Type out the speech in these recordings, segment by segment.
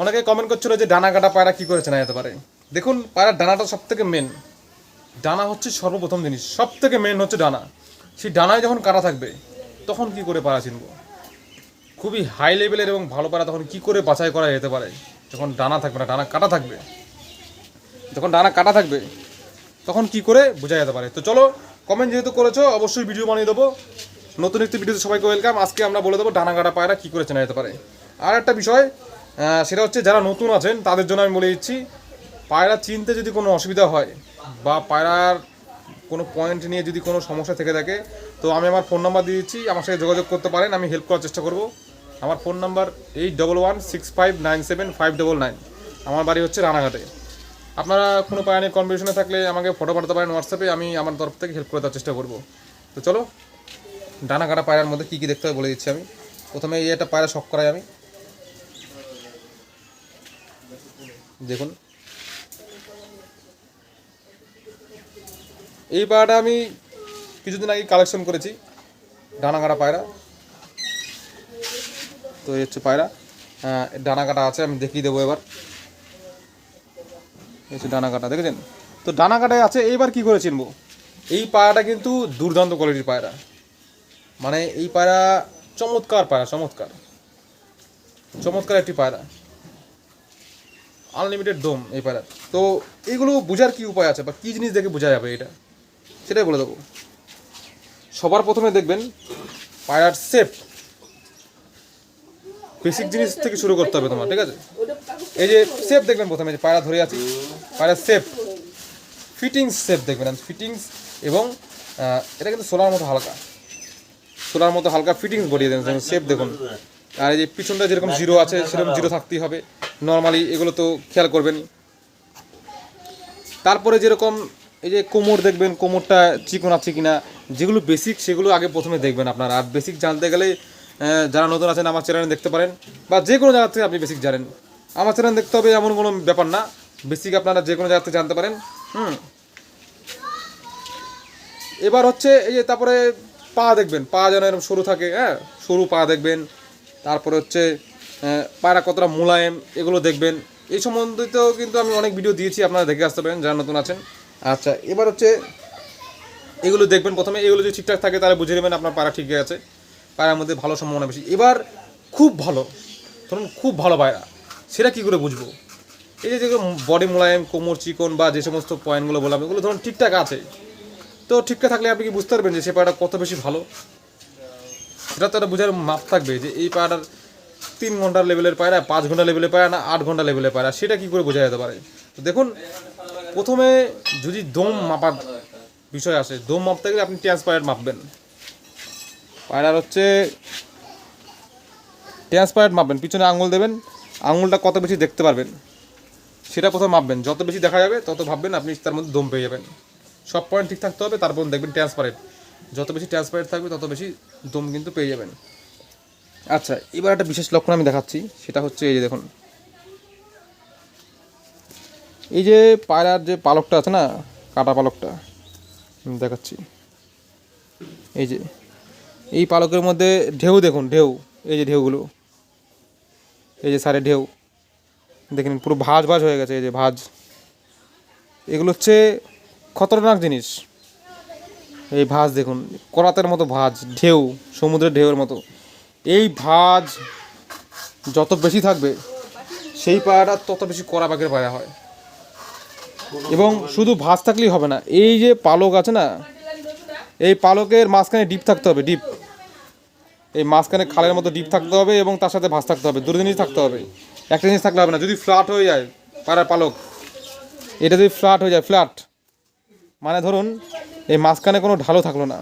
অনেকে কমেন্ট করছিল যে ডানা কাটা পায়রা কী করে চেনা যেতে পারে। দেখুন, পায়রার ডানাটা সব থেকে মেন ডানা হচ্ছে সর্বপ্রথম জিনিস। সব থেকে মেন হচ্ছে ডানা। সেই ডানায় যখন কাটা থাকবে, তখন কি করে পায়রা চিনবো? খুবই হাই লেভেলের এবং ভালো পায়রা তখন কি করে বাছাই করা যেতে পারে? যখন ডানা থাকবে না, ডানা কাটা থাকবে। যখন ডানা কাটা থাকবে, তখন কি করে বোঝা যেতে পারে? তো চলো কমেন্ট যেহেতু করেছ, অবশ্যই ভিডিও বানিয়ে দেবো। নতুন একটি ভিডিওতে সবাইকে ওয়েলকাম আজকে আমরা বলে দেবো ডানা কাটা পায়রা কী করে চেনা যেতে পারে। আর একটা বিষয় সেটা হচ্ছে যারা নতুন আছেন, তাদের জন্য আমি বলে দিচ্ছি পায়রা চিনতে যদি কোনো অসুবিধা হয় বা পায়রার কোনো পয়েন্ট নিয়ে যদি কোনো সমস্যা থেকে থাকে, তো আমি আমার ফোন নাম্বার দিয়ে দিচ্ছি, আমার সাথে যোগাযোগ করতে পারেন, আমি হেল্প করার চেষ্টা করব। আমার phone number eight double one six five nine seven five double nine আমার বাড়ি হচ্ছে রানাঘাটে। আপনারা কোনো পায়রা নিয়ে কনফিউশনে থাকলে আমাকে ফটো পাঠাতে পারেন হোয়াটসঅ্যাপে আমি আমার তরফ থেকে হেল্প করে দেওয়ার চেষ্টা করব। তো চলো ডানা কাটা পায়রার মধ্যে কী কী দেখতে হবে বলে দিচ্ছি আমি। প্রথমে এই একটা পায়রা শখ করাই আমি। দেখুন। এই পায়রাটা আমি কিছুদিন আগে কালেকশন করেছি ডানা কাটা পায়রা। তো এই হচ্ছে পায়রা। আহ, ডানা কাটা আছে আমি দেখিয়ে দেবো এবার। এই হচ্ছে ডানা কাটা দেখেছেন? তো ডানা কাটায় আছে এইবার কি করে চিনবো? এই পায়রাটা কিন্তু দুর্দান্ত কোয়ালিটির পায়রা। মানে এই পায়রা চমৎকার পায়রা চমৎকার। চমৎকার একটি পায়রা। আনলিমিটেড দম এই পায়রা তো এইগুলো বোঝার কি উপায় আছে বা কী জিনিস দেখে বোঝা যাবে এটা? সেটাই বলে দেবো। সবার প্রথমে দেখবেন পায়রার সেফ বেসিক জিনিস থেকে শুরু করতে হবে তোমার, ঠিক আছে? এই যে সেফ দেখবেন প্রথমে যে পায়রা ধরে আছি। পায়রার সেফ ফিটিংস সেফ দেখবেন ফিটিংস এবং এটা কিন্তু সোলার মতো হালকা। সোলার মতো হালকা ফিটিংস বলিয়ে দেন সেফ দেখুন। আর এই যে পিছনটা যেরকম জিরো আছে, সেরকম জিরো থাকতেই হবে। নর্মালি এগুলো তো খেয়াল করবেন। তারপরে যেরকম এই যে কোমর দেখবেন, কোমরটা চিকন আছে কিনা, যেগুলো বেসিক সেগুলো আগে প্রথমে দেখবেন আপনারা। আর বেসিক জানতে গেলে যারা নতুন আছেন আমার চ্যানেল দেখতে পারেন, বা যে কোনো জায়গা থেকে আপনি বেসিক জানেন। আমার চ্যানেল দেখতে হবে এমন কোনো ব্যাপার না। বেসিক আপনারা যে কোনো জায়গা থেকে জানতে পারেন। হুম। এবার হচ্ছে এই যে তারপরে পা দেখবেন, পা যেন এরকম সরু থাকে হ্যাঁ সরু পা দেখবেন। তারপরে হচ্ছে পায়রা কতটা মোলায়েম, এগুলো দেখবেন। এই সম্বন্ধিত কিন্তু আমি অনেক ভিডিও দিয়েছি, আপনারা দেখে আসতে পারেন, যারা নতুন আছেন। আচ্ছা এবার হচ্ছে, এগুলো দেখবেন প্রথমে, এগুলো যদি ঠিকঠাক থাকে, তাহলে বুঝে নেবেন আপনার পায়রা ঠিক আছে। পায়রার মধ্যে ভালো সম্ভাবনা বেশি। এবার, খুব ভালো, ধরুন খুব ভালো পায়রা, সেটা কী করে বুঝব? এই যে যেগুলো বডি মোলায়েম, কোমর, চিকন বা যে সমস্ত পয়েন্টগুলো বললাম, এগুলো ধরুন ঠিকঠাক আছে। তো ঠিকঠাক থাকলে আপনি কি বুঝতে পারবেন যে সে পায়রাটা কত বেশি ভালো? সেটা তো একটা বোঝার মাপ থাকবে যে এই পায়রাটার তিন ঘণ্টার লেভেলের পায়রা, পাঁচ ঘণ্টা লেভেলের পায়রা না আট ঘণ্টা লেভেলের পায়রা, সেটা কি করে বোঝা যেতে পারে? তো দেখুন, প্রথমে যদি দম মাপার বিষয় আসে, দম মাপতে গেলে আপনি ট্রান্সপায়ার মাপবেন। পায়রার হচ্ছে ট্রান্সপায়ার মাপবেন, পিছনে আঙুল দেবেন, আঙুলটা কত বেশি দেখতে পারবেন, সেটা প্রথম মাপবেন। যত বেশি দেখা যাবে, তত ভাববেন আপনি তার মধ্যে দম পেয়ে যাবেন। সব পয়েন্ট ঠিক থাকতে হবে, তারপর দেখবেন ট্রান্সপারেন্ট যত বেশি ট্রান্সপারেন্ট থাকবে, তত বেশি দম কিন্তু পেয়ে যাবেন। আচ্ছা এবার একটা বিশেষ লক্ষণ আমি দেখাচ্ছি, সেটা হচ্ছে এই যে দেখুন। এই যে পায়রার যে পালকটা আছে না, কাটা পালকটা দেখাচ্ছি। এই যে, এই পালকের মধ্যে ঢেউ দেখুন, ঢেউ, এই যে ঢেউগুলো, এই যে সারে ঢেউ দেখেন পুরো ভাঁজ ভাঁজ হয়ে গেছে, এই যে ভাঁজ। এগুলো হচ্ছে খতরনাক জিনিস। এই ভাঁজ দেখুন, করাতের মতো ভাঁজ, ঢেউ, সমুদ্রের ঢেউয়ের মতো। এই ভাঁজ যত বেশি থাকবে, সেই পায়রাটা তত বেশি কড়া বাঘের পায়রা হয়। এবং শুধু ভাঁজ থাকলেই হবে না, এই যে পালক আছে না, এই পালকের মাঝখানে ডিপ থাকতে হবে, ডিপ। এই মাঝখানে খালের মতো ডিপ থাকতে হবে এবং তার সাথে ভাঁজ থাকতে হবে, দুটো জিনিস থাকতে হবে। একটা জিনিস থাকলে হবে না, যদি ফ্ল্যাট হয়ে যায় পাড়ার পালক, এটা যদি ফ্ল্যাট হয়ে যায়, ফ্ল্যাট। মানে ধরুন, এই মাঝখানে কোনো ঢালও থাকল না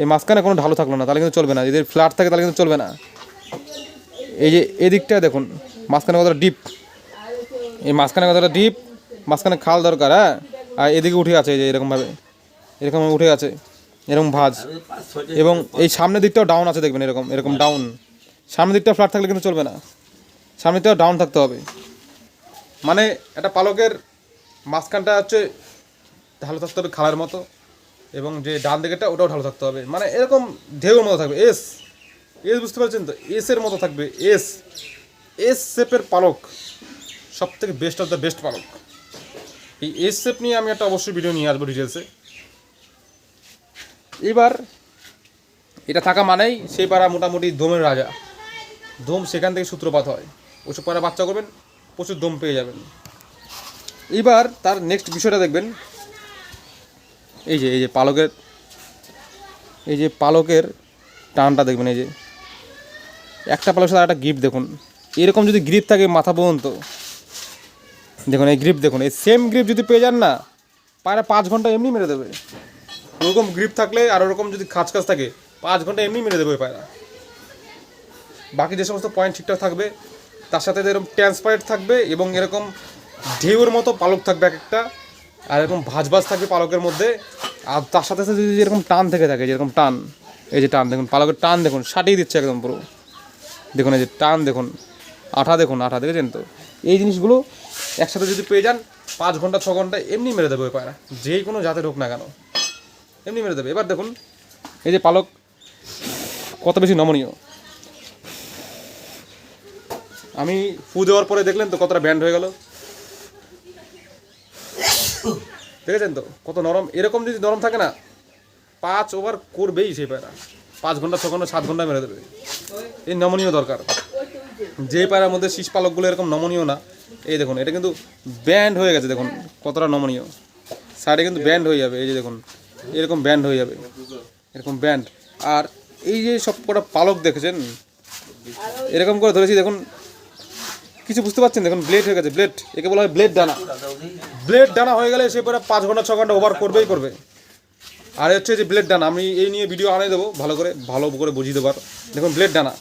এই মাঝখানে কোনো ঢালু থাকল না, তাহলে কিন্তু চলবে না। যদি ফ্ল্যাট থাকে, তাহলে কিন্তু চলবে না। এই যে এদিকটা দেখুন, মাঝখানে কতটা ডিপ এই মাঝখানে কতটা ডিপ মাঝখানে খাল দরকার হ্যাঁ? আর এদিকে উঠে আছে, এই যে এরকমভাবে। এরকম উঠে আছে, এরকম ভাঁজ। এবং এই সামনের দিকটাও ডাউন আছে, দেখবেন এরকম এরকম ডাউন সামনের দিকটা ফ্ল্যাট থাকলে কিন্তু চলবে না। সামনের দিকটাও ডাউন থাকতে হবে। মানে একটা পালকের মাঝখানটা হচ্ছে ঢালু থাকতে হবে খালের মতো। এবং যে ডান দিকেরটা, ওটাও ঢালু থাকতে হবে। মানে এরকম ঢেউয়ের মতো থাকবে। এস এস বুঝতে পারছেন তো? এস এর মতো থাকবে। এস এস শেপের পালক সব থেকে বেস্ট অফ দ্য বেস্ট পালক। এই এস শেপ নিয়ে আমি একটা অবশ্যই ভিডিও নিয়ে আসব ডিটেলসে এবার, এটা থাকা মানেই সেই পাড়া মোটামুটি দমের রাজা। দম সেখান থেকে সূত্রপাত হয়। ওসব পাড়া বাচ্চা করবেন, প্রচুর দম পেয়ে যাবেন। এবার তার নেক্সট বিষয়টা দেখবেন। এই যে এই যে পালকের, এই যে পালকের টানটা দেখবেন, এই যে। একটা পালকের সাথে একটা গ্রিপ দেখুন। এরকম যদি গ্রিপ থাকে মাথা পর্যন্ত, দেখুন, এই গ্রিপ দেখুন, এই সেম গ্রিপ যদি পেয়ে যান না পায়রা পাঁচ ঘণ্টা এমনি মেরে দেবে। ওরকম গ্রিপ থাকলে আর ওরকম যদি খাঁচ খাঁচ থাকে, পাঁচ ঘণ্টা এমনি মেরে দেবে পায়রা। বাকি যে সমস্ত পয়েন্ট ঠিকঠাক থাকবে, তার সাথে এরকম ট্রান্সপারেন্ট থাকবে এবং এরকম ঢেউয়ের মতো পালক থাকবে এক একটা। আর এরকম ভাজ ভাজ থাকবে পালকের মধ্যে। আর তার সাথে সাথে যদি এরকম টান থেকে থাকে, যেরকম টান, এই যে টান দেখুন, পালকের টান দেখুন, সাটিয়ে দিচ্ছে একদম পুরো। দেখুন এই যে টান দেখুন, আঠা দেখুন, আঠা, দেখেছেন তো? এই জিনিসগুলো একসাথে যদি পেয়ে যান, পাঁচ ঘণ্টা, ছ ঘণ্টা, এমনি মেরে দেবে ওই পায়রা। যেই কোনো জাতের হোক না কেন, এমনি মেরে দেবে। এবার দেখুন, এই যে পালক, কত বেশি নমনীয়। আমি ফু দেওয়ার পরে দেখলেন তো কতটা ব্যান্ড হয়ে গেল। দেখেছেন তো? কত নরম। এরকম যদি নরম থাকে না, পাঁচ ওভার করবেই সেই পায়রা। পাঁচ ঘণ্টা, ছ ঘণ্টা, সাত ঘণ্টা মেরে দেবে। এই নমনীয় দরকার। যে পায়রার মধ্যে শীষ পালকগুলো এরকম নমনীয় না, এই দেখুন, এটা কিন্তু ব্যান্ড হয়ে গেছে, দেখুন, কতটা নমনীয়। সাইডে কিন্তু ব্যান্ড হয়ে যাবে, এই যে দেখুন, এরকম ব্যান্ড হয়ে যাবে, এরকম ব্যান্ড আর এই যে সব কটা পালক দেখেছেন, এরকম করে ধরেছি, দেখুন, কিছু বুঝতে পারছেন? দেখুন ব্লেড হয়ে গেছে ব্লেড একে বলা হয় ব্লেড ডানা। ব্লেড ডানা হয়ে গেলে সে পরে পাঁচ ঘণ্টা, ছ ঘণ্টা ওভার করবেই করবে। আর হচ্ছে যে ব্লেড ডানা আমি এই নিয়ে ভিডিও আনিয়ে দেবো, ভালো করে ভালো করে বুঝিয়ে দেবার দেখুন ব্লেড ডানা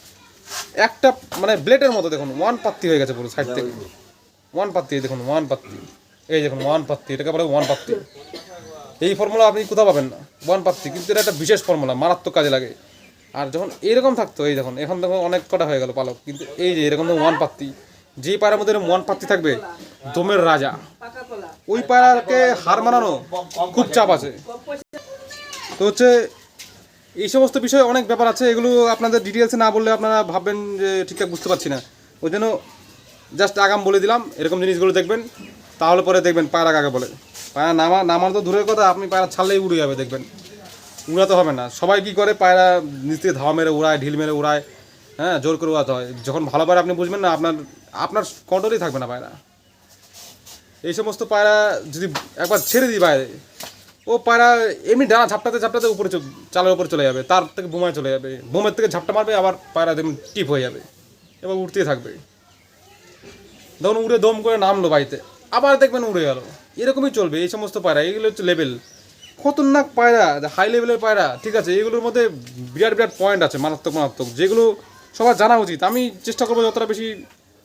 একটা মানে ব্লেডের মতো দেখুন ওয়ান পাত্তি হয়ে গেছে পুরো সাইড থেকে। ওয়ান পাত্তি দেখুন ওয়ান পাত্তি। এই দেখুন ওয়ান পাত্তি, এটাকে বলে ওয়ান পাত্তি। এই ফর্মুলা আপনি কোথাও পাবেন না ওয়ান পাত্তি, কিন্তু এটা একটা বিশেষ ফর্মুলা মারাত্মক কাজে লাগে। আর যখন এরকম থাকতো, এই দেখুন, এখন দেখুন অনেক কটা হয়ে গেল পালক, কিন্তু এই যে এরকম ওয়ান পাত্তি, যে পায়রার মধ্যে ওয়ান পাত্তি থাকবে, দমের রাজা। ওই পায়রাকে হার মানানো খুব চাপ আছে। তো হচ্ছে এই সমস্ত বিষয়ে অনেক ব্যাপার আছে, এগুলো আপনাদের ডিটেলসে না বললে আপনারা ভাববেন যে ঠিকঠাক বুঝতে পারছি না। ওই জন্য জাস্ট আগাম বলে দিলাম, এরকম জিনিসগুলো দেখবেন, তাহলে পরে দেখবেন পায়রা কাকে বলে। পায়রা নামা, নামার তো দূরের কথা, আপনি পায়রা ছাড়লেই উড়ে যাবে দেখবেন। উড়াতে হবে না। সবাই কি করে পায়রা নিচ থেকে ধাওয়া মেরে উড়ায়, ঢিল মেরে উড়ায় হ্যাঁ জোর করে উড়াতে হয়। যখন ভালো পায়রা আপনি বুঝবেন না, আপনার আপনার কন্ট্রোলেই থাকবে না পায়রা এই সমস্ত পায়রা যদি একবার ছেড়ে দিই বাইরে, ও পায়রা এমনি ডানা ঝাপটাতে ঝাপটাতে উপরে চালের উপরে চলে যাবে, তার থেকে বোমায় চলে যাবে, বোমের থেকে ঝাপটা মারবে, আবার পায়রা দেখুন টিপ হয়ে যাবে, এবার উঠতেই থাকবে। ধরুন উড়ে দম করে নামলো বাড়িতে, আবার দেখবেন উড়ে গেল। এরকমই চলবে, এই সমস্ত পায়রা, এগুলো হচ্ছে লেভেল। খতরনাক পায়রা, হাই লেভেলের পায়রা, ঠিক আছে, এগুলোর মধ্যে বিরাট বিরাট পয়েন্ট আছে, মারাত্মক মারাত্মক, যেগুলো সবার জানা উচিত। আমি চেষ্টা করব যতটা বেশি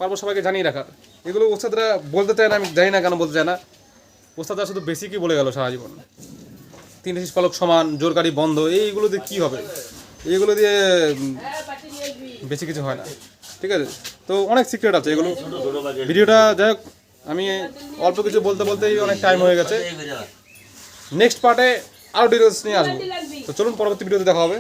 পারব সবাইকে জানিয়ে রাখার। এগুলো ওস্তাদরা বলতে চায় না, আমি জানি না কেন বলতে চায় না। ওস্তাদরা শুধু বেশিকই বলে গেল সারা জীবন। তিন শীষ পালক সমান জোরকারি বন্ধ, এইগুলো দিয়ে কী হবে? এইগুলো দিয়ে বেশি কিছু হয় না। ঠিক আছে? তো অনেক সিক্রেট আছে এগুলো। ভিডিওটা যাই হোক, আমি অল্প কিছু বলতে বলতেই অনেক টাইম হয়ে গেছে। নেক্সট পার্টে আরও ডিটেলস নিয়ে আসব। তো চলুন পরবর্তী ভিডিওতে দেখা হবে।